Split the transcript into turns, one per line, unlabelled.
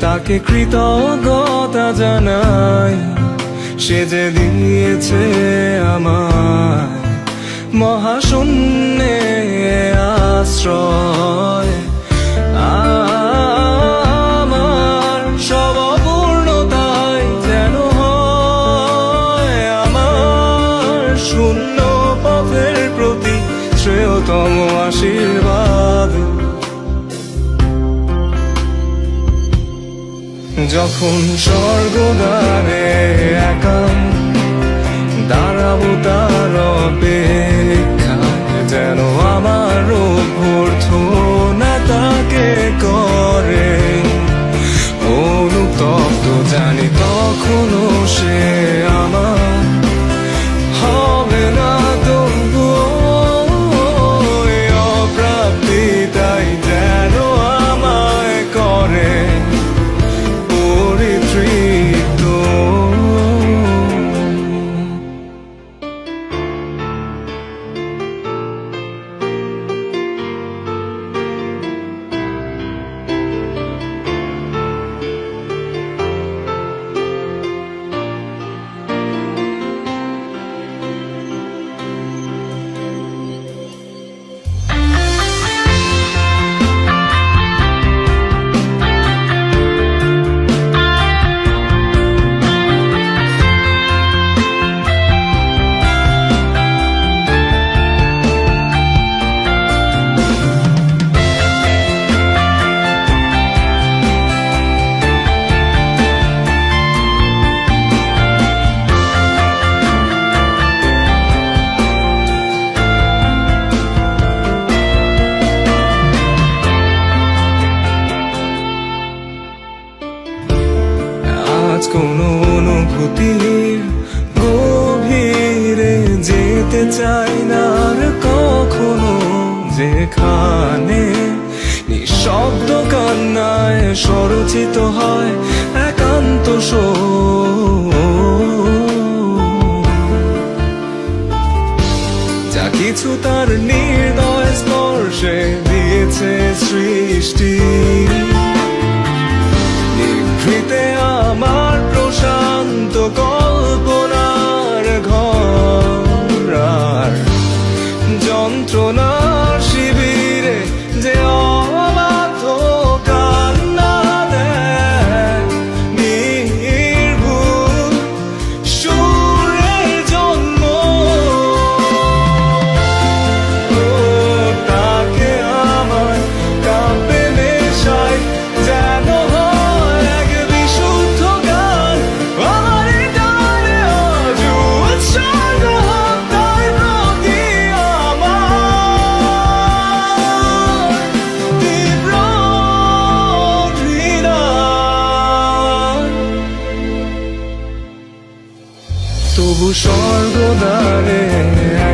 তাকে কৃতজ্ঞতা জানাই। সে যে দিয়েছে আমায় মহাশূন্যে আশ্রয়। আমার আমার শূন্য পথের প্রতি শ্রেয়তম আশীর্বাদ। যখন স্বর্গদারে একাম, দাঁড়াবো তার অপেক্ষায়, যেন আমার অভ্যর্থনা তাকে করে। অনুতপ্ত জানি তখনও সে আজ কোনো অনুভূতির গভীরে যেতে চাই না আর কখনো। যেখানে নিঃশব্দ কান্নায় স্বরচিত হয় একান্ত যা কিছু তার নির্দয় স্পর্শে দিয়েছে সৃষ্টি। algo তবু স্বর্গদ্বারে একা